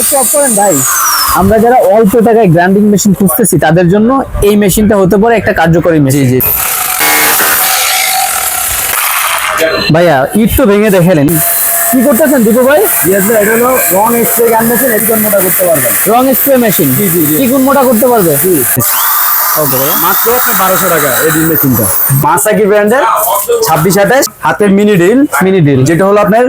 একটু অফ করেন ভাই। আমরা যারা অল্প টাকায় গ্রাইন্ডিং মেশিন খুঁজতেছি তাদের জন্য এই মেশিনটা হতে পারে একটা কার্যকরী মেশিন জি। ভাইয়া ইট তো ভেঙে দেখালেন। কি করতেছেন দীপু ভাই? ইয়েস ভাই এটা হলো রং স্প্রে গান মেশিন এদিকে মোটা করতে পারবেন। রং স্প্রে মেশিন জি, জি, জি। কি কোন মোটা করতে পারবে? ওকে মাত্র টাকা এই ড্রিল মেশিনটা। মাসাকি ব্র্যান্ডের হাতের মিনি মিনি ডিল যেটা হলো আপনার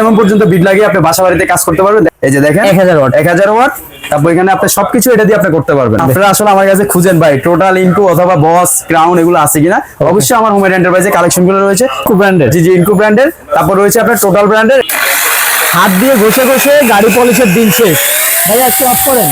এমএম পর্যন্ত বিট লাগিয়ে আপনি বাসা বাড়িতে কাজ করতে পারবেন। এই যে দেখেন 1000 ওয়াট। তারপর এখানে আপনি সবকিছু এটা দিয়ে আপনি করতে পারবেন। আপনারা আসলে আমার কাছে খুঁজেন ভাই টোটাল ইনকু অথবা বস ক্রাউন এগুলো আছে কিনা? অবশ্যই আমার হোমের এন্টারপ্রাইজে কালেকশনগুলো রয়েছে। ইনকু ব্র্যান্ডের জি জি ইনকু ব্র্যান্ডের তারপর রয়েছে আপনার টোটাল ব্র্যান্ডের হাত দিয়ে ঘষে ঘষে গাড়ি পলিশের দিন শেষ। ভাই একটু করেন।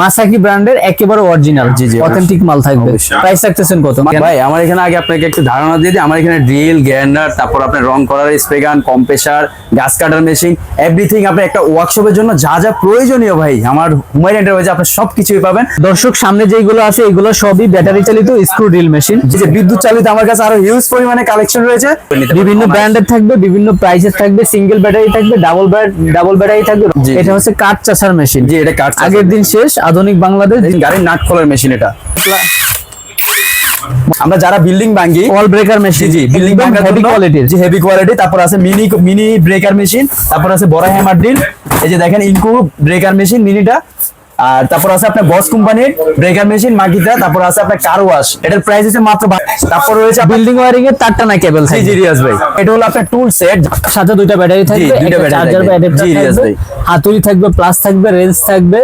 মাসাকি ব্র্যান্ডের একেবারে অরিজিনাল জি, জি, অথেন্টিক মাল থাকবে। প্রাইস রাখতেছেন কত? ভাই আমার এখানে আগে আপনাকে একটু ধারণা দিয়ে দিই। আমার এখানে ড্রিল গ্যান্ডার তারপর আপনার রং করার স্প্রে গান কম্প্রেসার গাছ কাটার মেশিন এভরিথিং আপনি একটা ওয়ার্কশপের জন্য যা যা প্রয়োজনীয় ভাই আমার হুমায়ুন এন্টারপ্রাইজে আপনি সবকিছুই পাবেন। দর্শক সামনে যেগুলো আছে এগুলো সবই ব্যাটারি চালিত স্ক্রু ড্রিল মেশিন যে বিদ্যুৎ চালিত আমার কাছে আরও হিউজ পরিমাণে কালেকশন রয়েছে। বিভিন্ন ব্র্যান্ডের থাকবে বিভিন্ন প্রাইসের থাকবে সিঙ্গেল ব্যাটারি থাকবে ডাবল ডাবল ব্যাটারি থাকবে। এটা হচ্ছে কাঠ চাষার মেশিন জি এটা কাট আগের দিন শেষ আধুনিক বাংলাদেশ গাড়ির নাট খোলার মেশিন এটা। আমরা যারা বিল্ডিং ভাঙ্গি অল ব্রেকার মেশিন জি বিল্ডিং ভাঙার হেভি কোয়ালিটির জি হেভি কোয়ালিটি তারপর আছে মিনি মিনি ব্রেকার মেশিন তারপর আছে বড় হ্যামার ড্রিল এই যে দেখেন ইনকু ব্রেকার মেশিন মিনিটা আর তারপর আছে আপনার বস কোম্পানির ব্রেকার মেশিন মাকিটা তারপর আছে আপনার কার ওয়াশ এটার প্রাইস আছে মাত্র তারপর রয়েছে বিল্ডিং ওয়ারিং এর তারটা না কেবল জি থাকবে। জি রিয়াজ ভাই। এটা হলো আপনার টুল সেট সাথে দুইটা ব্যাটারি থাকবে দুইটা চার্জার বা অ্যাডাপ্টার জি, থাকবে ভাই। হাতুড়ি থাকবে প্লাস থাকবে রেঞ্জ থাকবে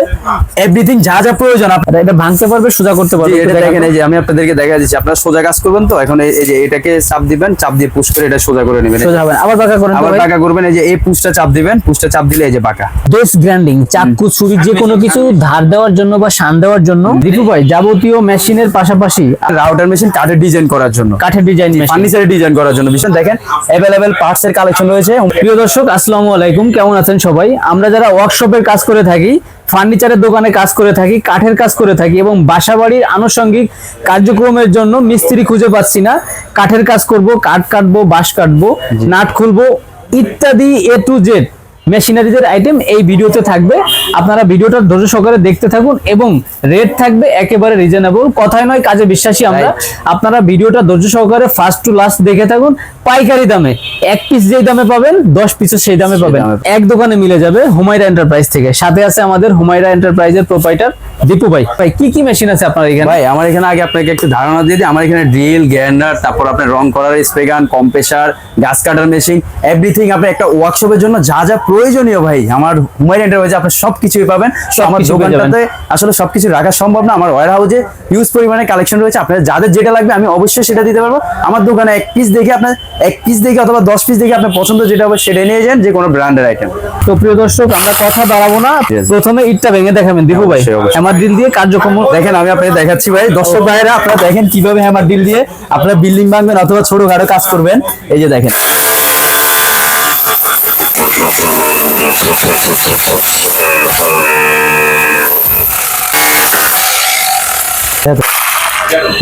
এভরিথিং যা যা প্রয়োজন আপনার এটা ভাঙতে পারবে সোজা করতে পারবে এটা দেখেন এই যে আমি আপনাদেরকে দেখা দিচ্ছি। আপনারা সোজা কাজ করবেন তো? এখন এই যে এটাকে চাপ দিবেন চাপ দিয়ে পুশ করে এটা সোজা করে নেবেন। সোজা হবে। আবার বাঁকা করেন আবার। বাঁকা করবেন এই যে এই পুশটা চাপ দিবেন পুশটা চাপ দিলে এই যে বাঁকা ডোস গ্রাইন্ডিং চাকু ছুরি যে কোনো কিছু ধার দেওয়ার জন্য বা শান দেওয়ার জন্য দীপু ভাই যাবতীয় মেশিনের পাশাপাশি রাউটার মেশিন কাঠের ডিজাইন করার জন্য। কাঠের ডিজাইন ফার্নিচারের ডিজাইন করার জন্য। ভীষণ দেখেন অ্যাভেলেবেল পার্টস এর কালেকশন রয়েছে। প্রিয় দর্শক আসসালামু আলাইকুম। কেমন আছেন সবাই? আমরা যারা ওয়ার্কশপের কাজ করে থাকি ফার্নিচারের দোকানে কাজ করে থাকি কাঠের কাজ করে থাকি এবং বাসাবাড়ির আনুষঙ্গিক কার্যক্রমের জন্য মিস্ত্রি খুঁজে পাচ্ছি না কাঠের কাজ করব কাঠ কাটবো বাঁশ কাটবো নাট খুলবো ইত্যাদি এ টু জেড মেশিনারিজের আইটেম এই ভিডিওতে থাকবে। আপনারা ভিডিওটা ধৈর্য সহকারে দেখতে থাকুন এবং রেট থাকবে একেবারে রিজনেবল কথায় নয় কাজে বিশ্বাসী আমরা। আপনারা ভিডিওটা ধৈর্য সহকারে ফার্স্ট টু লাস্ট দেখে থাকুন। পাইকারি দামে এক পিস যেই দামে পাবেন দশ পিসের সেই দামে পাবেন। এক দোকানে মিলে যাবে হুমায়রা এন্টারপ্রাইজ থেকে। সাথে আছে আমাদের হুমায়রা এন্টারপ্রাইজের প্রোপাইটার দীপু ভাই ভাই কি কি মেশিন আছে আপনার এখানে? ভাই আমার এখানে আগে আপনাকে একটু ধারণা দিয়ে দিই। আমার এখানে ড্রিল তারপর আপনার রং করার কম্প্রেসার গাছ কাটার মেশিন এভরিথিং আপনি একটা ওয়ার্কশপের জন্য যা যা প্রয়োজনীয় ভাই আমার হুমায়ুন এন্টারপ্রাইজে আপনি সবকিছুই পাবেন। আমার দোকানটাতে আসলে সবকিছু রাখা সম্ভব না। আমার হাউসে হিউজ পরিমাণে কালেকশন রয়েছে। আপনার যাদের যেটা লাগবে আমি অবশ্যই সেটা দিতে পারব। আমার দোকানে এক পিস দেখে আপনার এক পিস দেখে অথবা দশ পিস দেখে আপনার পছন্দ যেটা হবে সেটা নিয়ে যান যে কোনো ব্র্যান্ডের আইটেম তো প্রিয় দর্শক আমরা কথা বাড়াবো না. প্রথমে ইটটা ভেঙে দেখাবেন। দীপু ভাই অবশ্যই, ড্রিল দিয়ে কার্যক্রম দেখেন আমি আপনাকে দেখাচ্ছি ভাই। দর্শক ভাইরা আপনারা দেখেন কীভাবে হ্যামার ডিল দিয়ে আপনারা বিল্ডিং ভাঙবেন অথবা ছোট ছোটখাটো কাজ করবেন। এই যে দেখেন।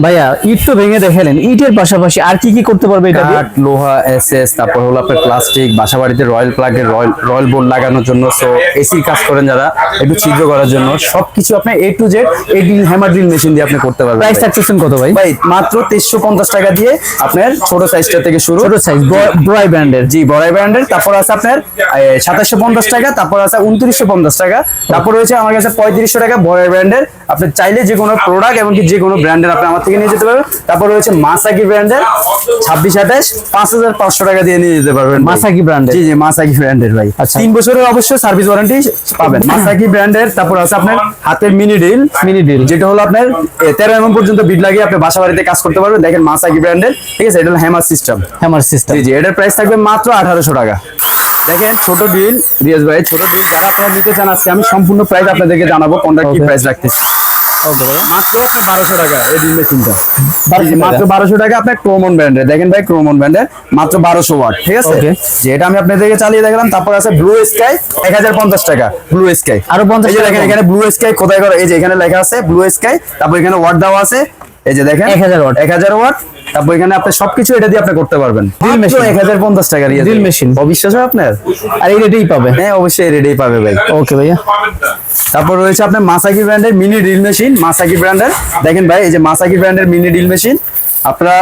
ভাইয়া ইট তো ভেঙে দেখালেন। ইটের পাশাপাশি আর কি কি করতে পারবে এটা? কাঠ লোহা এসএস তারপর হলো আপনার প্লাস্টিক বাসা বাড়িতে রয়্যাল প্লাগের রয়্যাল রয়্যাল বোর্ড লাগানোর জন্য সো এসি কাজ করেন যারা একটু ছিদ্র করার জন্য সবকিছু আপনি এ টু জেড এই ড্রিল হ্যামার ড্রিল মেশিন দিয়ে আপনি করতে পারবেন। প্রাইস। থাকতেছেন কত ভাই? ভাই মাত্র তেইশশো পঞ্চাশ টাকা দিয়ে আপনার ছোট সাইজটা থেকে শুরু। ছোট সাইজ ব্রয় ব্র্যান্ডের জি বড়াই ব্র্যান্ডের তারপর আছে আপনার সাতাশশো পঞ্চাশ টাকা তারপর আছে উনত্রিশশো পঞ্চাশ টাকা তারপর রয়েছে আমার কাছে পঁয়ত্রিশশো টাকা বড়াই ব্র্যান্ডের আপনি চাইলে যে কোনো প্রোডাক্ট এমনকি যে কোনো ব্র্যান্ডের আপনি আমার থেকে নিয়ে যেতে পারবেন। তারপর রয়েছে মাসাকি ব্র্যান্ডের ছাব্বিশ আঠাশ পাঁচ হাজার পাঁচশো টাকা দিয়ে নিয়ে যেতে পারবেন মাসাকি ব্র্যান্ডের? জি জি মাসাকি ব্র্যান্ডের ভাই। আচ্ছা। তিন বছরের অবশ্যই সার্ভিস ওয়ারেন্টি পাবেন। মাসাকি ব্র্যান্ডের তারপর আছে আপনার হাতের মিনি ডিল মিনি ডিল যেটা হলো আপনার তেরো এমএম পর্যন্ত বিট লাগিয়ে আপনি বাসা বাড়িতে কাজ করতে পারবেন। দেখেন মাসাকি ব্র্যান্ডের ঠিক আছে? এটা হলো হ্যামার সিস্টেম হ্যামার সিস্টেম জি জি এটার প্রাইস থাকবে মাত্র আঠারোশো টাকা। দেখেন ছোট ডিল রিয়াজ ভাই ছোট ডিল যারা আপনারা নিতে চান আজকে আমি সম্পূর্ণ প্রাইস আপনাদেরকে জানাব কোনটা কি প্রাইস রাখতেছি। মাত্র বারোশো টাকা? এই মেশিনটা। মাত্র বারোশো টাকা আপনার ক্রোমন ব্র্যান্ডের। দেখেন ভাই ক্রোমন ব্র্যান্ডের মাত্র বারোশো ওয়াট ঠিক আছে? যেটা আমি আপনাদেরকে চালিয়ে দেখলাম তারপর আছে ব্লু স্কাই এক হাজার পঞ্চাশ টাকা। ব্লু স্কাই আরও 50 যে দেখেন এখানে ব্লু স্কাই কোথায় করে? এই যে এখানে লেখা আছে ব্লু স্কাই তারপর এখানে ওয়াট দেওয়া আছে। এই যে দেখেন এক হাজার ওয়াট। এক হাজার ওয়াট। তারপর এখানে আপনি সবকিছু এটা দিয়ে আপনি করতে পারবেন। এক হাজার পঞ্চাশ টাকা দিয়ে Drill machine। অবিশ্বাস হয় আপনার? আর এই রেটেই পাবে। হ্যাঁ অবশ্যই রেডি পাবে ভাই। ওকে ভাইয়া। তারপর রয়েছে আপনার মাসাকি ব্র্যান্ডের মিনি ড্রিল মেশিন মাসাকি ব্র্যান্ডের দেখেন ভাই এই যে মাসাকি ব্র্যান্ডের মিনি ড্রিল মেশিন আপনারা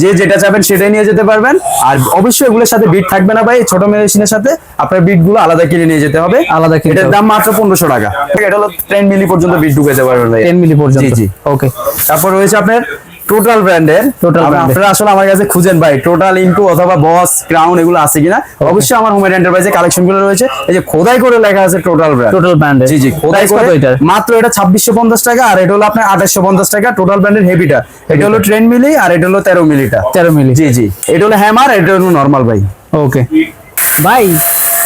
যে যেটা চাবেন সেটাই নিয়ে যেতে পারবেন। আর অবশ্যই এগুলোর সাথে বিট থাকবে না ভাই ছোট মেশিনের সাথে। আপনার বিটগুলো আলাদা কিনে নিয়ে যেতে হবে। আলাদা এটার দাম মাত্র পনেরোশো টাকা। এটা হলো টেন মিলি পর্যন্ত বিট ঢুকাতে পারবেন ভাই 10 মিলি পর্যন্ত। জি জি। ওকে তারপর রয়েছে আপনার টোটাল ব্র্যান্ডের এর। আপনারা আসলে আমার কাছে খুঁজেন ভাই টোটাল ইনটু অথবা বস ক্রাউন এগুলো আছে কিনা? অবশ্যই আমার হোম এন্টারপ্রাইজে কালেকশনগুলো রয়েছে। এই যে খোদাই করে লেখা আছে টোটাল ব্র্যান্ড টোটাল ব্র্যান্ড জি জি খোদাই করে। এটার? মাত্র এটা ছাব্বিশশো পঞ্চাশ টাকা আর এটা হলো আপনার আঠাশশো পঞ্চাশ টাকা টোটাল ব্র্যান্ডের হেভিটা এটা হলো ট্রেন মিলি আর এটা হলো তেরো মিলিটা 13 মিলি জি জি। এটা হলো হ্যামার এটা হলো নর্মাল ভাই। ওকে ভাই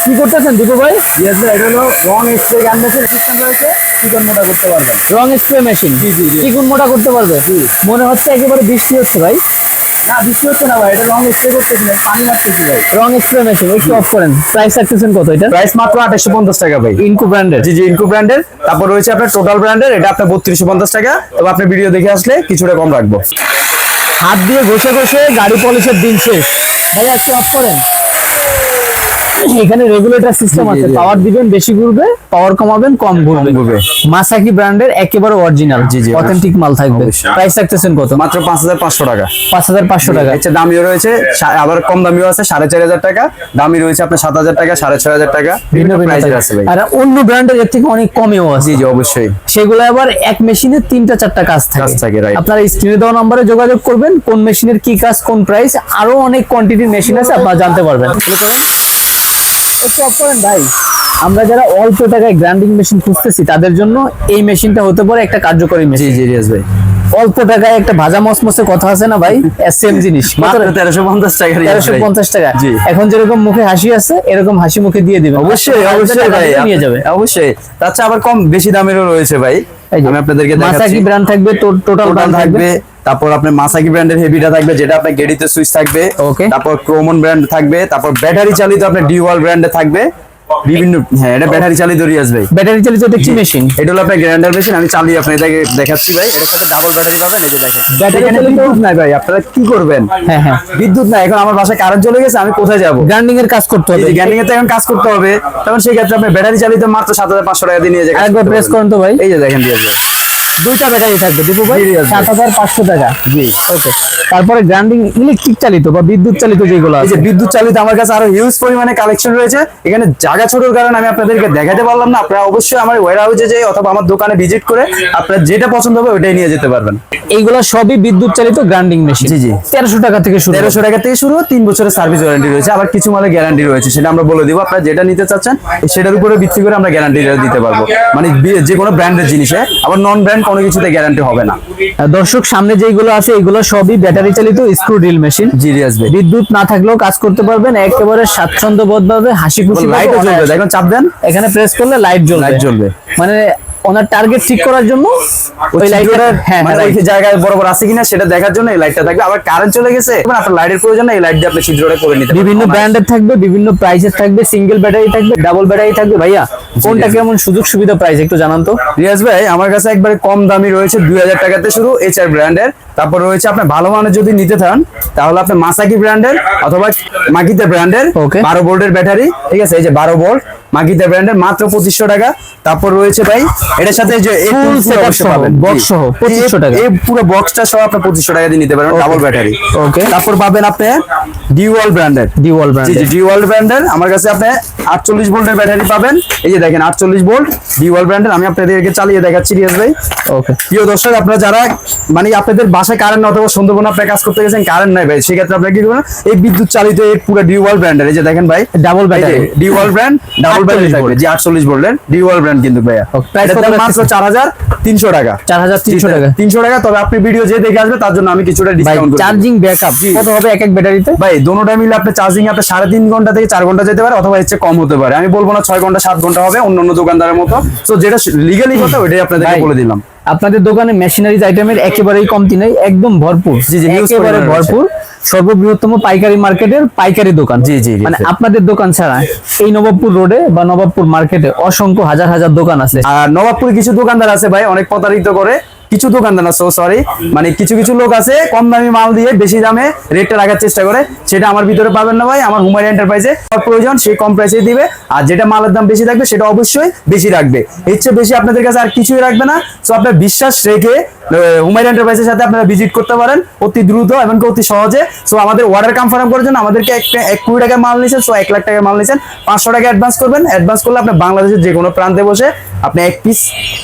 কি করতেছেন দীপু ভাই? ইয়েস ভাই এটা হলো রং স্প্রে গান সিস্টেম রয়েছে। চিকন মোটা করতে পারবেন রং স্প্রে মেশিন। চিকুন মোটা করতে পারবে? মনে হচ্ছে একেবারে বৃষ্টি হচ্ছে ভাই। না বৃষ্টি হচ্ছে না ভাই এটা রং স্প্রে করতেছি ভাই পানি মারতেছি ভাই। রং স্প্রে মেশিন একটু অফ করেন। প্রাইস রাখতেছেন কত এটা? প্রাইস মাত্র আঠাশশো পঞ্চাশ টাকা ভাই। ইনকো ব্র্যান্ডের জি জি ইনকো ব্র্যান্ডের তারপর রয়েছে আপনার টোটাল ব্র্যান্ডের এটা আপনার বত্রিশশো পঞ্চাশ টাকা। তবে আপনি ভিডিও দেখে আসলে কিছুটা কম রাখব। হাত দিয়ে ঘষে ঘষে গাড়ি পলিশের দিন শেষ। ভাই একটু অফ করেন। এখানে রেগুলেটর সিস্টেম আছে। পাওয়ার দিবেন বেশি ঘুরবে পাওয়ার কমাবেন কম ঘুরবে। মাসাকি ব্র্যান্ডের একেবারে অরিজিনাল জি, জি, অথেন্টিক মাল থাকবে। প্রাইস রাখতেছেন কত? মাত্র পাঁচ হাজার পাঁচশো টাকা। পাঁচ হাজার পাঁচশো টাকা। হচ্ছে দামিও রয়েছে আবার কম দামিও আছে সাড়ে চার হাজার টাকা। দামি রয়েছে আপনার সাত হাজার টাকা সাড়ে ছয় হাজার টাকা। ভিন্ন বিভিন্ন ভিন্ন আছে ভাই। আর অন্য ব্র্যান্ডের এর থেকে অনেক কমেও আছে। জি জি অবশ্যই। সেগুলো আবার এক মেশিনে তিনটা চারটা কাজ থাকে. আপনারা স্ক্রিনে দেওয়া নম্বরে যোগাযোগ করবেন কোন মেশিনের কি কাজ কোন প্রাইস আরও অনেক কোয়ান্টিটির মেশিন আছে আপনারা জানতে পারবেন। একটু অফ করেন ভাই আমরা যারা অল্প টাকায় গ্রাইন্ডিং মেশিন খুঁজতেছি তাদের জন্য এই মেশিনটা হতে পারে একটা কার্যকরী মেশিন জি ভাই। অল্প টাকায় একটা ভাজা মসমসে কথা আছে না ভাই? সেম জিনিস। মাত্র তেরোশো পঞ্চাশ টাকা রিয়াজ তেরোশো ভাই। পঞ্চাশ টাকা। এখন যেরকম মুখে হাসি আছে এরকম হাসি মুখে দিয়ে দিবেন। অবশ্যই অবশ্যই ভাই। নিয়ে যাবে। অবশ্যই। চেয়ে আবার কম বেশি দামেরও রয়েছে ভাই। আমি আপনাদেরকে মাসাকি দেখাচ্ছি। ব্র্যান্ড থাকবে টোটাল ব্র্যান্ড থাকবে তারপর আপনার মাসাকি ব্র্যান্ডের হেভিটা থাকবে যেটা আপনার গেডিতে সুইচ থাকবে। Okay. তারপর ক্রোমন ব্র্যান্ড থাকবে তারপর ব্যাটারি চালিত আপনার ডিওয়াল ব্র্যান্ডে থাকবে। বিভিন্ন হ্যাঁ এটা ব্যাটারি চালিত রিয়াজ ভাই। ব্যাটারি চালিত কি মেশিন এটা হলো আপনার গ্রাইন্ডার মেশিন আমি চালিয়ে আপনাদেরকে দেখাচ্ছি ভাই। এটার সাথে ডাবল ব্যাটারি পাবেন এই যে দেখেন। চালিত- বিদ্যুৎ নাই ভাই আপনারা কি করবেন? হ্যাঁ হ্যাঁ। বিদ্যুৎ নাই এখন আমার বাসায় কারেন্ট চলে গেছে আমি কোথায় যাব? গ্রাইন্ডিং এর কাজ করতে হবে। গ্যান্ডিং এ তো এখন কাজ করতে হবে তখন সেই ক্ষেত্রে আপনি ব্যাটারি চালিত মাত্র সাত হাজার পাঁচশো টাকা দিয়ে নিয়ে যায় আরেকবার প্রেস করেন তো ভাই। এই যে দেখেন দিয়ে দুইটা ব্যাটারি থাকবে দীপু ভাই। সাত হাজার পাঁচশো টাকা। জি। ওকে তারপরে গ্রাইন্ডিং ইলেকট্রিক চালিত বা বিদ্যুৎ চালিত যেগুলো আছে। বিদ্যুৎ চালিত আমার কাছে আরও হিউজ পরিমাণে কালেকশন রয়েছে। এখানে জায়গা ছোটর কারণে আমি আপনাদেরকে দেখাতে পারলাম না। আপনারা অবশ্যই আমার ওয়ার হাউসে যাই অথবা আমার দোকানে ভিজিট করে আপনার যেটা পছন্দ হবে ওটাই নিয়ে যেতে পারবেন। এইগুলো সবই বিদ্যুৎ চালিত গ্রাইন্ডিং মেশিন জি, জি। তেরোশো টাকা থেকে শুরু। তেরোশো টাকা থেকে শুরু তিন বছরের সার্ভিস ওয়ারেন্টি রয়েছে। আবার কিছু মালে গ্যারান্টি রয়েছে সেটা আমরা বলে দিব। আপনারা যেটা নিতে চাচ্ছেন সেটার উপরে ভিত্তি করে আমরা গ্যারান্টি দিতে পারব। মানে যে কোনো ব্র্যান্ডের জিনিসে। আবার নন ব্র্যান্ড কোনো কিছুতে গ্যারান্টি হবে না। দর্শক সামনে যেগুলো আছে এগুলো সবই ব্যাটারি চালিত স্ক্রু ড্রিল মেশিন জি রিয়াজ ভাই বিদ্যুৎ না থাকলেও কাজ করতে পারবেন একেবারে স্বাচ্ছন্দ্য বোধ ভাবে হাসি খুশি লাইট জ্বলবে। দেখুন চাপ দেন। এখানে প্রেস করলে লাইট জ্বলবে। লাইট জ্বলবে। মানে ওনার টার্গেট ঠিক করার জন্য ওই লাইট হ্যাঁ মানে হ্যাঁ, ওই right। জায়গায় বরাবর আছে কিনা সেটা দেখার জন্য এই লাইটটা থাকবে। আবার কারেন্ট চলে গেছে আপনার লাইটের প্রয়োজন নেই, এই লাইট দিয়ে আপনি ছিদ্রটা করে নিতে বিভিন্ন ব্র্যান্ডের থাকবে বিভিন্ন প্রাইসের থাকবে সিঙ্গেল ব্যাটারি থাকবে ডাবল ব্যাটারি থাকবে। ভাইয়া কোনটা কেমন সুযোগ সুবিধা প্রাইস একটু জানান তো। রিয়াজ ভাই আমার কাছে একবারে কম দামি রয়েছে দুই হাজার টাকাতে শুরু এইচআর ব্র্যান্ডের তারপর রয়েছে আপনি ভালো মানের যদি নিতে চান তাহলে আপনি মাসাকি ব্র্যান্ডের অথবা মাকিতে ব্র্যান্ডের. বারো ভোল্টের ব্যাটারি ঠিক আছে? এই যে বারো ভোল্ট মাকিতে ব্র্যান্ডের মাত্র পঁচিশশো টাকা। তারপর রয়েছে ভাই এটার সাথে যে এই Full tools গুলো setup অবশ্যই সহ, পাবেন। box সহ, 2500 টাকা। এই পুরো বক্সটা সহ আপনি পঁচিশশো টাকা দিয়ে নিতে পারবেন ডাবল ব্যাটারি Okay. তারপর পাবেন আপনি ডিওয়াল ব্র্যান্ডের Dewal G brand G Dewal ব্র্যান্ডের আমার কাছে আপনি আটচল্লিশ ভোল্টের ব্যাটারি পাবেন। এই যে দেখেন আটচল্লিশ ভোল্ট ডিওয়াল ব্র্যান্ডের আমি আপনাদেরকে চালিয়ে দেখাচ্ছি রিয়াজ ভাই। ওকে প্রিয় দর্শক আপনারা যারা মানে আপনাদের বাসায় কারেন্ট অথবা সুন্দরবন আপনার কাজ করতে গেছেন কারেন্ট নাই ভাই। সেক্ষেত্রে আপনারা কি করবেন? এই বিদ্যুৎ চালিত এই পুরো ডিওয়াল ব্র্যান্ডের এই যে দেখেন ভাই। Double battery। DeWalt brand double 48 battery থাকবে। জি ভোল্টের ব্র্যান্ড কিন্তু ভাইয়া? মাত্র টাকা। টাকা। টাকা তবে আপনি ভিডিও যে দেখে আসবে তার জন্য আমি কিছুটা চার্জিং ব্যাকআপ জি। কত হবে এক এক ব্যাটারিতে ভাই দোনোটা মিলে আপনি চার্জিং আপনি সাড়ে তিন ঘণ্টা থেকে চার ঘণ্টা যেতে পারে অথবা এর চেয়ে কম হতে পারে। আমি বলব না ছয় ঘণ্টা সাত ঘণ্টা হবে অন্যান্য অন্য দোকানদারের মতো। যেটা লিগালি কথা ওইটাই আপনাদেরকে বলে দিলাম। আপনাদের দোকানে মেশিনারিজ আইটেমের একেবারেই কমতি নেই একদম ভরপুর। জি, জি, একেবারে ভরপুর সর্ববৃহত্তম পাইকারি মার্কেটের পাইকারি দোকান। জি, জি, জি, মানে আপনাদের দোকান ছাড়া এই নবাবপুর রোডে বা নবাবপুর মার্কেটে অসংখ্য হাজার হাজার দোকান আছে। আর নবাবপুরে কিছু দোকানদার আছে ভাই অনেক প্রতারিত করে। কিছু দোকানদার না সো সরি মানে কিছু কিছু লোক আছে, কম দামি মাল দিয়ে বেশি দামে রেটটা রাখার চেষ্টা করে। সেটা আমার ভিতরে পাবেন না ভাই, আমার হুমায়ুন এন্টারপ্রাইজে প্রয়োজন, সেই কম প্রাইসে দিবে। আর যেটা মালের দাম বেশি থাকবে, সেটা অবশ্যই বেশি রাখবে। এর বেশি আপনাদের কাছে আর কিছুই রাখবে না। সো আপনার বিশ্বাস রেখে হুমায়ুন এন্টারপ্রাইজের সাথে আপনারা ভিজিট করতে পারেন। অতি দ্রুত এবং অতি সহজে। সো আমাদের অর্ডার কনফার্ম করার জন্য আমাদেরকে এক কোটি টাকার মাল নিয়েছেন। সো এক লাখ টাকা মাল নিয়েছেন। পাঁচশো টাকা অ্যাডভান্স করবেন। অ্যাডভান্স করলে আপনি বাংলাদেশের যে কোনো প্রান্তে বসে আপনি এক পিস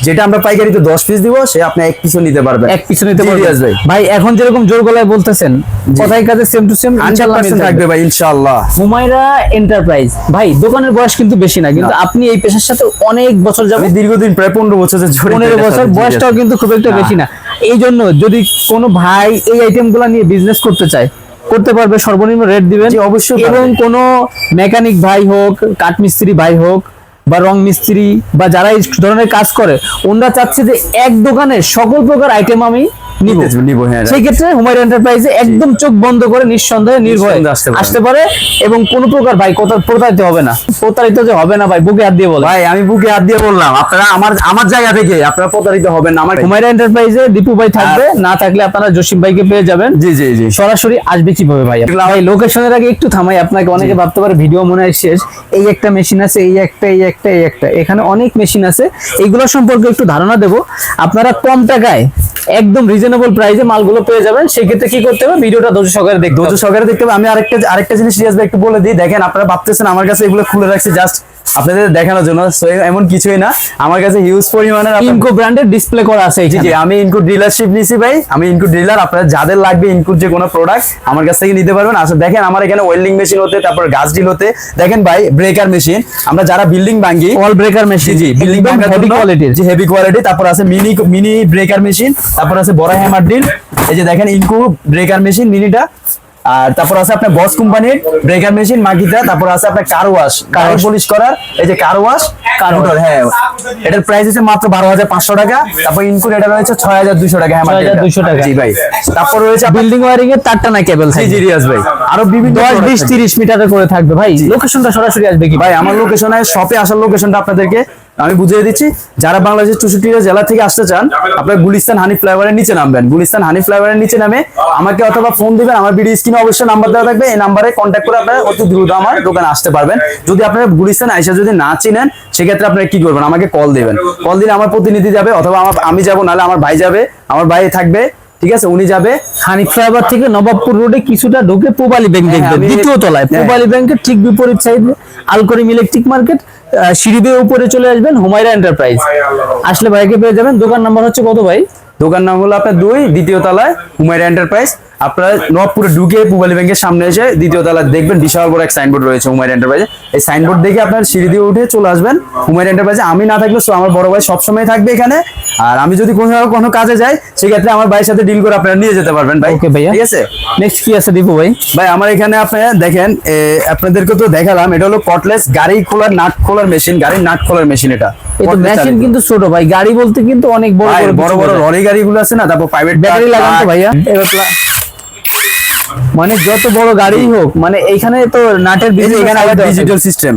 যেটা আমরা পাইকারিতে দশ পিস দিব, সে আপনি এক পিসও নিতে পারবেন এক পিছু নিতে পারবেন ভাই এখন যেরকম জোর গলায় বলতেছেন কথাই কাজে সেম টু সেম পার্সেন্ট থাকবে। ভাই ইনশাআল্লাহ হুমায়রা এন্টারপ্রাইজ ভাই দোকানের বয়স কিন্তু বেশি না কিন্তু আপনি এই পেশার সাথে অনেক বছর যাবে দীর্ঘদিন প্রায় পনেরো বছর জড়িত পনেরো এটার বছর বয়সটাও কিন্তু খুব একটা বেশি না। এই জন্য যদি কোনো ভাই এই আইটেমগুলা নিয়ে বিজনেস করতে চায় করতে পারবে সর্বনিম্ন রেট দিবেন। অবশ্যই পারবে। এবং কোনো মেকানিক ভাই হোক কাঠমিস্ত্রি ভাই হোক বা রং মিস্ত্রি বা যারা এই ধরনের কাজ করে, ওনারা চাচ্ছে যে এক দোকানে সকল প্রকার আইটেম আমি নিব। নিতে- নিবো, হ্যাঁ, সেই ক্ষেত্রে হুমায়ুন এন্টারপ্রাইজে একদম চোখ বন্ধ করে নিঃসন্দেহে নির্ভয়ে আসতে পারে এবং কোনো প্রকার ভাই কোথাও প্রতারিত হবে না। প্রতারিত যে হবে না ভাই বুকে হাত দিয়ে বলে। ভাই আমি বুকে হাত দিয়ে বললাম আপনারা আমার আমার জায়গা থেকে আপনারা প্রতারিত হবেন না আমার হুমায়রা এন্টারপ্রাইজে দীপু ভাই থাকবে না থাকলে আপনারা জসিম ভাইকে পেয়ে যাবেন। জি জি জি। সরাসরি আসবে কীভাবে ভাই? ভাই লোকেশনের আগে একটু থামাই আপনাকে অনেকে ভাবতে পারে ভিডিও মনে হয় শেষ। এই একটা মেশিন আছে এই একটা এই একটা এই একটা। এখানে অনেক মেশিন আছে। এইগুলো সম্পর্কে একটু ধারণা দেব। আপনারা কম টাকায় একদম রিজনেবল প্রাইসে মালগুলো পেয়ে যাবেন সেক্ষেত্রে কি করতে হবে? ভিডিওটা ধৈর্য সহকারে দেখতে ধৈর্য সহকারে দেখতে হবে। আমি আরেকটা আরেকটা জিনিস সিরিয়াস ভাই একটু বলে দিই। দেখেন আপনারা ভাবতেছেন আমার কাছে এগুলো খুলে রাখছি জাস্ট আপনাদের দেখানোর জন্য। এমন কিছুই না। আমার কাছে হিউজ পরিমাণের ইনকো ব্র্যান্ডের ডিসপ্লে করা আছে জি জি আমি ইনকু ডিলারশিপ নিছি ভাই। আমি ইনকু ডিলার আপনারা যাদের লাগবে ইনকুর যে কোনো প্রোডাক্ট আমার কাছ থেকে নিতে পারবেন। আসলে দেখেন আমার এখানে ওয়েল্ডিং মেশিন হতে তারপর গাছ ডিল হতে। দেখেন ভাই ব্রেকার মেশিন আমরা যারা বিল্ডিং ভাঙ্গি অল ব্রেকার মেশিন জি বিল্ডিং একদম হেভি কোয়ালিটির জি হেভি কোয়ালিটি তারপর আছে মিনি মিনি ব্রেকার মেশিন তারপর আছে বড় হ্যামার ড্রিল এই যে দেখেন ইনকু ব্রেকার মেশিন মিনিটা আর তারপর আছে আপনার বস কোম্পানির ব্রেকার মেশিন মাকিটা তারপর আছে আপনার কার ওয়াশ কার পলিশ করার এই যে কার ওয়াশ কার হ্যাঁ। এটার প্রাইস আছে মাত্র বারো হাজার পাঁচশো টাকা তারপর ইনকুর এটা রয়েছে ছয় হাজার দুশো টাকা হ্যামার 6,200 টাকা। জি ভাই। তারপর রয়েছে বিল্ডিং ওয়ারিং এর তারটা না কেবল জি জি রিয়াজ ভাই। আরও বিভিন্ন দশ বিশ। তিরিশ মিটারে করে থাকবে। ভাই লোকেশনটা সরাসরি আসবে কি? ভাই আমার লোকেশনে শপে আসার লোকেশনটা আপনাদেরকে আমি বুঝিয়ে দিচ্ছি যারা বাংলাদেশের চৌষট্টিটা জেলা থেকে আসতে চান আপনার গুলিস্তান হানি ফ্লাইওভারের নিচে নামবেন। গুলিস্তান হানি ফ্লাইওভারের নিচে নামে আমাকে অথবা ফোন দিবেন আমার ভিডিও স্ক্রিনে অবশ্যই নাম্বার দেওয়া থাকবে এই নাম্বারে কন্ট্যাক্ট করে আপনারা অতি দ্রুত আমার দোকানে আসতে পারবেন। যদি আপনারা গুলিস্তান আইসা যদি না চিনেন সেক্ষেত্রে আপনারা কি করবেন? আমাকে কল দিবেন। কল দিলে আমার প্রতিনিধি যাবে অথবা আমার আমি যাব নাহলে আমার ভাই যাবে আমার ভাই থাকবে ঠিক আছে? উনি যাবে। হানিফ ফ্লাইওভার থেকে নবাবপুর রোডে কিছুটা ঢুকে পূবালী ব্যাংক দেখবেন দ্বিতীয় তলায়। হ্যাঁ। পূবালী ব্যাংকের ঠিক বিপরীত সাইডে আলকরিম ইলেকট্রিক মার্কেট সিঁড়ি দিয়ে উপরে চলে আসবেন হুমায়রা এন্টারপ্রাইজ। আসলে ভাইকে পেয়ে যাবেন। দোকান নাম্বার হচ্ছে কত ভাই? দোকান নাম হলো আপনার দুই দ্বিতীয় তলায় হুমায়রা এন্টারপ্রাইজ। আপনারা নবপুরে ঢুকে পুবালি ব্যাংকের সামনে এসে দ্বিতীয় তলায় দেখবেন বিশাল বড় এক সাইনবোর্ড রয়েছে হুমায়রা এন্টারপ্রাইজে এই সাইনবোর্ড দেখে আপনার সিঁড়ি দিয়ে উঠে চলে আসবেন হুমায়রা এন্টারপ্রাইজে আমি না থাকলে সো আমার বড় ভাই সবসময় থাকবে এখানে। আর আমি যদি কোনো কোনো কাজে যাই সেক্ষেত্রে আমার ভাইয়ের সাথে ডিল করে আপনারা নিয়ে যেতে পারবেন ভাই। ওকে ভাইয়া। ঠিক আছে? নেক্সট কি আছে দীপু ভাই? ভাই আমার এখানে আপনারা দেখেন আপনাদেরকে তো দেখালাম এটা হলো কটলেস গাড়ি খোলার নাট খোলার মেশিন গাড়ির নাট খোলার মেশিন এটা। এই মেশিন কিন্তু ছোট ভাই গাড়ি বলতে কিন্তু অনেক বড় বড় বড় বড় লরি গাড়িগুলো আছে না তারপর প্রাইভেট ব্যাটারি লাগান তো ভাইয়া। এবার মানে যত বড় গাড়ি হোক মানে এইখানে তো নাটের এখানে ডিজিটাল সিস্টেম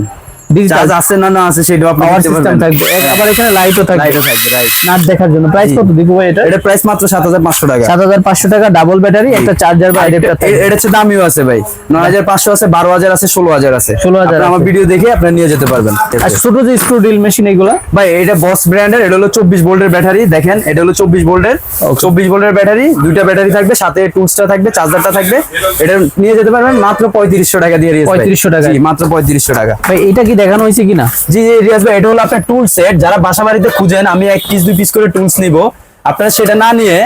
চার্জ আছে না না আছে সেটাও আপনি পাওয়ার সিস্টেম থাকবে। আবার এখানে লাইটও থাকবে। লাইটও থাকবে রাইট নাট দেখার জন্য। প্রাইস কত দীপু ভাই এটা? এটা প্রাইস মাত্র সাত হাজার পাঁচশো টাকা। সাত হাজার পাঁচশো টাকা ডাবল ব্যাটারি একটা চার্জার বা অ্যাডাপ্টার এ- এটা হচ্ছে দামিও আছে ভাই। নয় হাজার পাঁচশো আছে বারো হাজার আছে ষোলো হাজার আছে। 16,000 আপনারা আমার ভিডিও দেখে আপনারা নিয়ে যেতে পারবেন। আর ছোট যে স্ক্রু ড্রিল মেশিন এগুলা? ভাই এটা বস ব্র্যান্ডের এটা হলো চব্বিশ ভোল্টের ব্যাটারি দেখেন এটা হলো চব্বিশ ভোল্টের। চব্বিশ ভোল্টের ব্যাটারি দুইটা ব্যাটারি থাকবে সাথে টুলসটা থাকবে চার্জারটা থাকবে। এটা নিয়ে যেতে পারবেন মাত্র পঁয়ত্রিশশো টাকা দিয়ে ভাই। 3500 টাকা। মাত্র পঁয়ত্রিশশো টাকা। ভাই এটা কি দেখানো হয়েছে কিনা? জি জি, রিয়াজ ভাই এটা হলো আপনার টুল সেট যারা বাসা বাড়িতে খুঁজেন আমি এক পিস দুই পিস করে টুলস নিব। আপনারা সেটা না নিয়ে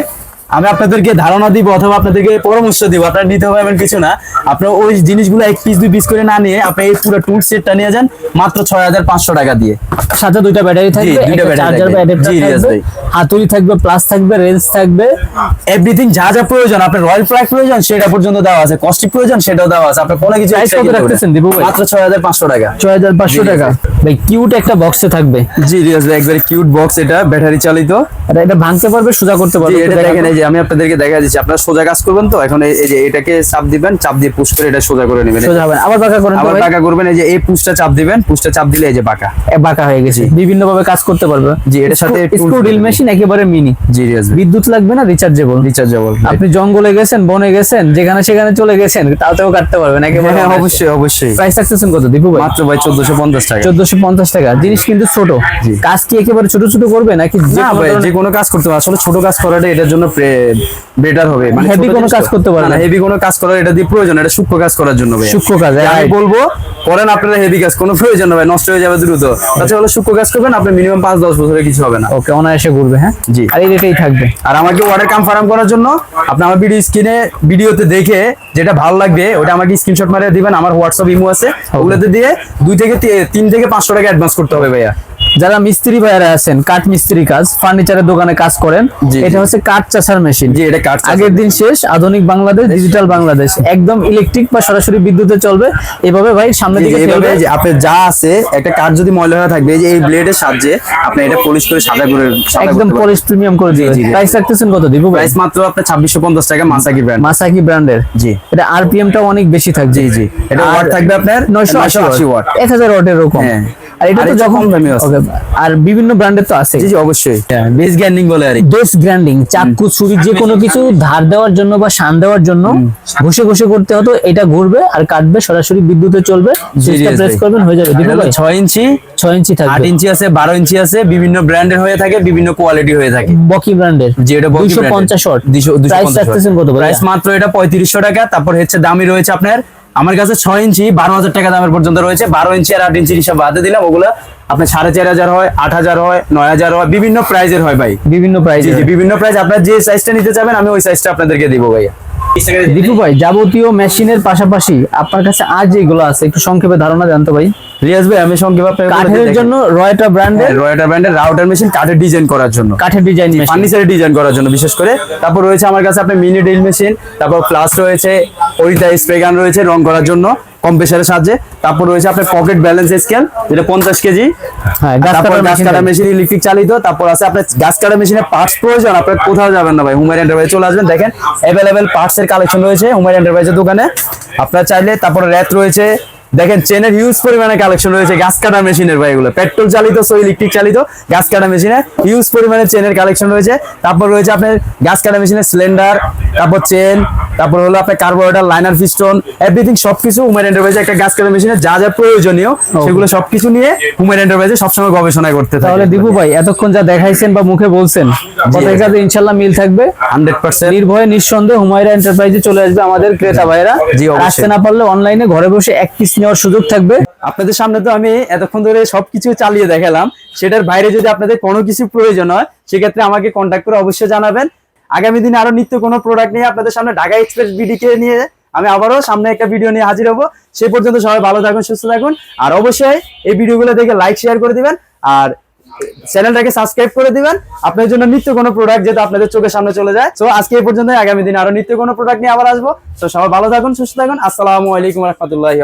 আমি আপনাদেরকে ধারণা দিব অথবা আপনাদেরকে পরামর্শ দিব আপনারা নিতে হবে এমন কিছু না। আপনার ওই জিনিসগুলো এক পিস দুই পিস করে না নিয়ে আপনি এই পুরো টুল সেটটা নিয়ে যান মাত্র ছয় হাজার পাঁচশো টাকা দিয়ে। সাথে দুইটা ব্যাটারি থাকবে দুইটা battery থাকবে। হাতুড়ি থাকবে প্লাস থাকবে রেঞ্জ থাকবে। এভরিথিং যা যা প্রয়োজন আপনার রয়্যাল প্রাইস প্রয়োজন সেটা পর্যন্ত দেওয়া আছে। কস্টিক প্রয়োজন সেটাও দেওয়া আছে। আপনার কোনো কিছু কত। রাখতেছেন ভাই? মাত্র ছয় হাজার পাঁচশো টাকা। ছয় হাজার পাঁচশো টাকা। ভাই। কিউট একটা বক্সে থাকবে। জি রিয়াজ ভাই একবারে কিউট বক্স এটা ব্যাটারি চালিত। এটা এটা ভাঙতে পারবে সোজা করতে পারবে এটা দেখেন যে আমি আপনাদেরকে দেখা দিচ্ছি। আপনারা সোজা কাজ করবেন তো? এখন এই যে এটাকে চাপ দিবেন চাপ দিয়ে পুশ করে এটা সোজা করে নেবেন। সোজা হবে। আবার বাঁকা করেন আবার বাঁকা করবেন এই যে এই পুশটা চাপ দিবেন। পুশটা চাপ দিলে এই যে বাঁকা। বাঁকা হয়ে গেছে। বিভিন্ন ভাবে কাজ করতে পারবে। জি, এটার সাথে স্ক্রু ড্রিল মেশিন একেবারে মিনি। জি রিয়াজ বিদ্যুৎ লাগবে না রিচার্জেবল রিচার্জেবল আপনি জঙ্গলে গেছেন বনে গেছেন যেখানে সেখানে চলে গেছেন তাতেও কাটতে পারবেন একেবারে হ্যাঁ অবশ্যই অবশ্যই। প্রাইস রাখতেছেন কত? দীপু ভাই? মাত্র ভাই চোদ্দশো পঞ্চাশ টাকা। চোদ্দশো পঞ্চাশ টাকা। জিনিস কিন্তু ছোট। কাজ কি একেবারে ছোট ছোট করবে নাকি যে না কোনো ভাই যে কোনো কাজ করতে হবে। আসলে ছোট কাজ করাটা এটার জন্য বেটার হবে। মানে ছোট কোনো কাজ করতে পারবে না। হেভি কোনো কাজ করার এটা দিয়ে প্রয়োজন এটা সূক্ষ্ম কাজ করার জন্য ভাই। সূক্ষ্ম কাজ, আমি বলব করেন আপনারা হেভি কাজ কোনো প্রয়োজন হবে নষ্ট হয়ে যাবে দ্রুত। তাছাড়া হলো সূক্ষ্ম কাজ করবেন আপনি মিনিমাম পাঁচ দশ বছরে কিছু হবে না। ওকে অনায়াসে ঘুরবে হ্যাঁ? জি। আর এই রেটেই থাকবে। আর আমাকে ওয়াটার কনফার্ম করার জন্য আপনি আমার ভিডিও স্ক্রিনে ভিডিওতে দেখে যেটা ভালো লাগবে ওটা আমাকে স্ক্রিনশট মারিয়ে দিবেন আমার হোয়াটসঅ্যাপ ইমো আছে ওগুলোতে দিয়ে দুই থেকে তিন থেকে পাঁচশো টাকা অ্যাডভান্স করতে হবে ভাইয়া। যারা মিস্ত্রি ভাইয়ারা আছেন কাঠ মিস্ত্রি কাজ ফার্নিচারের দোকানে কাজ করেন এটা হচ্ছে কাঠ চাষার মেশিন জি এটা আগের দিন শেষ আধুনিক বাংলাদেশ ডিজিটাল বাংলাদেশ। একদম ইলেকট্রিক বা সরাসরি বিদ্যুতে চলবে। এভাবে ভাই সামনের দিকে এইভাবে ফেলবে। যা আছে একটা কাঠ যদি ময়লা হয়ে থাকবে এই যে এই ব্লেডের সাহায্যে আপনি এটা পলিশ করে সাদা করে একদম পলিশ প্রিমিয়াম করে দিবে। জি। প্রাইস রাখতেছেন কত ভাই? প্রাইস মাত্র আপনার ছাব্বিশশো পঞ্চাশ টাকা মাসাকি ব্র্যান্ড মাসাকি ব্র্যান্ডের জি। এটা আরপিএম টাও অনেক বেশি থাকবে। জি জি। এটা ওয়াট থাকবে আপনার 980 ওয়াট এক হাজার ওয়াটের এরকম হ্যাঁ। আর এটা তো যখন দামি আছে। আর বিভিন্ন ব্র্যান্ডের তো আছে জি অবশ্যই। বেস গ্যান্ডিং বলে আর কি। ডোস গ্রাইন্ডিং চাকু ছুরি যে কোনো কিছু ধার দেওয়ার জন্য বা শান দেওয়ার জন্য ঘষে ঘষে করতে হতো এটা ঘুরবে আর কাটবে সরাসরি বিদ্যুতে চলবে সুইচটা প্রেস করবেন হয়ে যাবে এটা দীপু হলো ভাই। ছয় ইঞ্চি ছয় ইঞ্চি আট থাকবে ইঞ্চি আছে বারো ইঞ্চি আছে বিভিন্ন ব্র্যান্ডের হয়ে থাকে বিভিন্ন কোয়ালিটি হয়ে থাকে। বকি ব্র্যান্ডের জি এটা দুইশো পঞ্চাশ ওয়াট। প্রাইস রাখতেছেন কত প্রাইস মাত্র এটা পঁয়ত্রিশশো টাকা তারপর হচ্ছে দামি রয়েছে আপনার আমার কাছে ছয় ইঞ্চি বারো হাজার টাকা দামের পর্যন্ত রয়েছে। বারো ইঞ্চি আর আট ইঞ্চি হিসাব বাদে দিলাম। ওগুলো আপনার সাড়ে চার হাজার হয় আট হাজার হয় নয় হাজার হয় বিভিন্ন প্রাইজের হয় ভাই। বিভিন্ন প্রাইস জি জি বিভিন্ন প্রাইজ আপনার যে সাইজটা নিতে চাবেন আমি ওই সাইজটা আপনাদেরকে দিব ভাইয়া। দীপু ভাই যাবতীয় মেশিনের পাশাপাশি আপনার কাছে আর যেগুলো আছে একটু সংক্ষেপে ধারণা জানতো ভাই। রিয়াজ ভাই আমি সংক্ষেপে আপনাকে কাঠের জন্য রয়টা ব্র্যান্ডের রয়টা ব্র্যান্ডের রাউটার মেশিন কাঠের ডিজাইন করার জন্য। কাঠের ডিজাইন মেশিন ফার্নিচারের ডিজাইন করার জন্য বিশেষ করে। তারপর রয়েছে আমার কাছে আপনার মিনি ড্রিল মেশিন তারপর প্লাস রয়েছে ওইটা স্প্রে গান রয়েছে রং করার জন্য কম্প্রেসারের সাহায্যে। তারপর রয়েছে আপনার পকেট ব্যালেন্স স্কেল যেটা পঞ্চাশ কেজি। হ্যাঁ তারপর গাছ কাটা মেশিন ইলেকট্রিক চালিত। তারপর আছে আপনার গাছ কাটা মেশিনের পার্টস প্রয়োজন আপনার কোথাও যাবেন না ভাই এন্টারপ্রাইজ চলে আসবেন। দেখেন অ্যাভেলেবেল পার্টস এর কালেকশন রয়েছে এন্টারপ্রাইজের দোকানে। আপনার চাইলে তারপর রয়েছে দেখেন চেনের হিউজ পরিমাণে কালেকশন রয়েছে গাছ কাটা মেশিনের ভাই এগুলো। পেট্রোল চালিত সো ইলেকট্রিক চালিত গাছ কাটা মেশিনে হিউজ পরিমাণে চেনের কালেকশন রয়েছে। তারপর রয়েছে আপনার গাছ কাটা মেশিনের সিলিন্ডার তারপর চেন তারপর হলো আপনার কার্বোরেটর লাইনার পিস্টন এভরিথিং সবকিছু উমের এন্টারপ্রাইজে একটা গাছ কাটা মেশিনে যা যা প্রয়োজনীয় সেগুলো সবকিছু নিয়ে উমের এন্টারপ্রাইজে সবসময় গবেষণা করতে থাকে। তাহলে দীপু ভাই এতক্ষণ যা দেখাইছেন বা মুখে বলছেন কথার কাছে ইনশাল্লাহ মিল থাকবে। হান্ড্রেড পার্সেন্ট নির্ভয়ে নিঃসন্দেহে হুমায়রা এন্টারপ্রাইজে চলে আসবে আমাদের ক্রেতা ভাইরা জি, অবশ্যই। আসতে না পারলে অনলাইনে ঘরে বসে এক পিস নেওয়ার সুযোগ থাকবে। আপনাদের সামনে তো আমি এতক্ষণ ধরে সবকিছু চালিয়ে দেখালাম। সেটার বাইরে যদি আপনাদের কোনো কিছু প্রয়োজন হয়, সেক্ষেত্রে আমাকে কন্ট্যাক্ট করে অবশ্যই জানাবেন। আগামী দিনে আরও নিত্য কোনো প্রোডাক্ট নিয়ে আপনাদের সামনে ঢাকা এক্সপ্রেস বিডিকে নিয়ে আমি আবারও সামনে একটা ভিডিও নিয়ে হাজির হব। সে পর্যন্ত সবাই ভালো থাকুন, সুস্থ থাকুন। আর অবশ্যই এই ভিডিওগুলো দেখে লাইক শেয়ার করে দিবেন। আর চ্যানেলটাকে সাবস্ক্রাইব করে দিবেন। আপনার জন্য নিত্য কোনো প্রোডাক্ট যেটা আপনাদের চোখের সামনে চলে যায়। তো আজকে এই পর্যন্ত আগামী দিন আরও নিত্য কোনো প্রোডাক্ট নিয়ে আবার আসব। তো সবাই ভালো থাকুন, সুস্থ থাকুন। আসসালামু আলাইকুম রহমতুল্লাহি